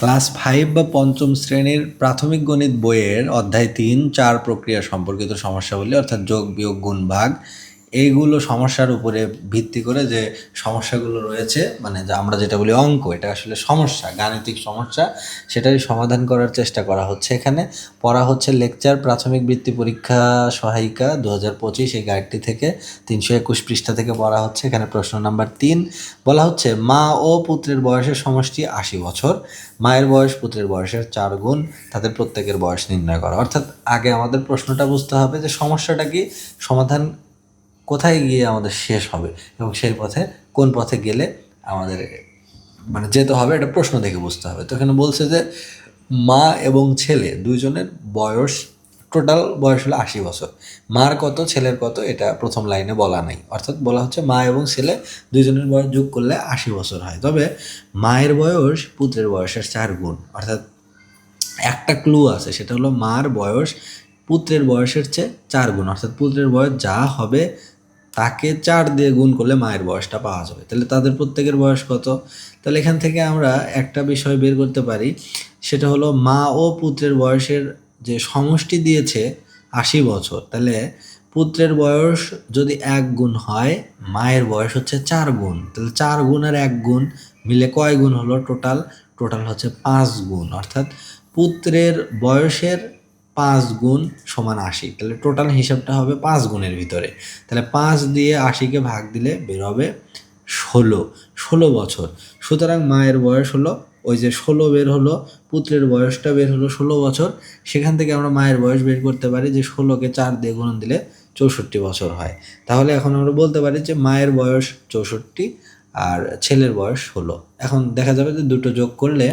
Class five বা পঞ্চম শ্রেণির প্রাথমিক গণিত বইয়ের অধ্যায় তিন চার প্রক্রিয়া সম্পর্কিত সমস্যাগুলি অর্থাৎ যোগ, বিয়োগ, গুণ, ভাগ। এইগুলো সমস্যার উপরে ভিত্তি করে যে সমস্যাগুলো রয়েছে মানে যে আমরা যেটা বলি অঙ্ক, এটা আসলে সমস্যা, গাণিতিক সমস্যা, সেটারই সমাধান করার চেষ্টা করা হচ্ছে এখানে। পড়া হচ্ছে লেকচার, প্রাথমিক বৃত্তি পরীক্ষা সহায়িকা দু হাজার পঁচিশ, এই গাইডটি থেকে তিনশো একুশ পৃষ্ঠা থেকে পড়া হচ্ছে। এখানে প্রশ্ন নাম্বার তিন, বলা হচ্ছে, মা ও পুত্রের বয়সের সমষ্টি আশি বছর, মায়ের বয়স পুত্রের বয়সের চার গুণ, তাদের প্রত্যেকের বয়স নির্ণয় করা। অর্থাৎ আগে আমাদের প্রশ্নটা বুঝতে হবে যে সমস্যাটা কি, সমাধান কোথায় গিয়ে আমাদের শেষ হবে এবং সেই পথে কোন পথে গেলে আমাদের মানে যেতে হবে এটা প্রশ্ন দেখে বুঝতে হবে। তো এখানে বলছে যে মা এবং ছেলে দুইজনের বয়স টোটাল বয়স হলো আশি বছর। মার কত, ছেলের কত, এটা প্রথম লাইনে বলা নাই। অর্থাৎ বলা হচ্ছে মা এবং ছেলে দুইজনের বয়স যোগ করলে আশি বছর হয়। তবে মায়ের বয়স পুত্রের বয়সের চার গুণ। অর্থাৎ একটা ক্লু আছে, সেটা হলো মার বয়স পুত্রের বয়সের চেয়ে চার গুণ। অর্থাৎ পুত্রের বয়স যা হবে তাকে চার দিয়ে গুণ করলে মায়ের বয়সটা পাওয়া যাবে। তাহলে তাদের প্রত্যেকের বয়স কত? তাহলে এখান থেকে আমরা একটা বিষয় বের করতে পারি। সেটা হলো মা ও পুত্রের বয়সের যে সমষ্টি দিয়েছে আশি বছর। তাহলে পুত্রের বয়স যদি এক গুণ হয়, মায়ের বয়স হচ্ছে চার গুণ। তাহলে চার গুণ আর এক গুণ মিলে কয় গুণ হলো? টোটাল টোটাল হচ্ছে পাঁচ গুণ। অর্থাৎ পুত্রের বয়সের পাঁচ গুণ সমান আশি। তাহলে টোটাল হিসাবটা হবে পাঁচ গুণের ভিতরে। তাহলে পাঁচ দিয়ে আশিকে ভাগ দিলে বের হবে ষোলো। ষোলো বছর। সুতরাং মায়ের বয়স হলো, ওই যে ষোলো বের হলো, পুত্রের বয়সটা বের হলো ষোলো বছর। সেখান থেকে আমরা মায়ের বয়স বের করতে পারি যে ষোলোকে চার দিয়ে গুণ দিলে চৌষট্টি বছর হয়। তাহলে এখন আমরা বলতে পারি যে মায়ের বয়স চৌষট্টি আর ছেলের বয়স ষোলো। এখন দেখা যাবে যে দুটো যোগ করলে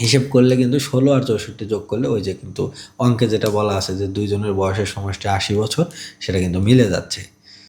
হিসেব করলে কিন্তু ষোলো আর চৌষট্টি যোগ করলে ওই যে কিন্তু অঙ্কে যেটা বলা আছে যে দুইজনের বয়সের সমষ্টি আশি বছর, সেটা কিন্তু মিলে যাচ্ছে।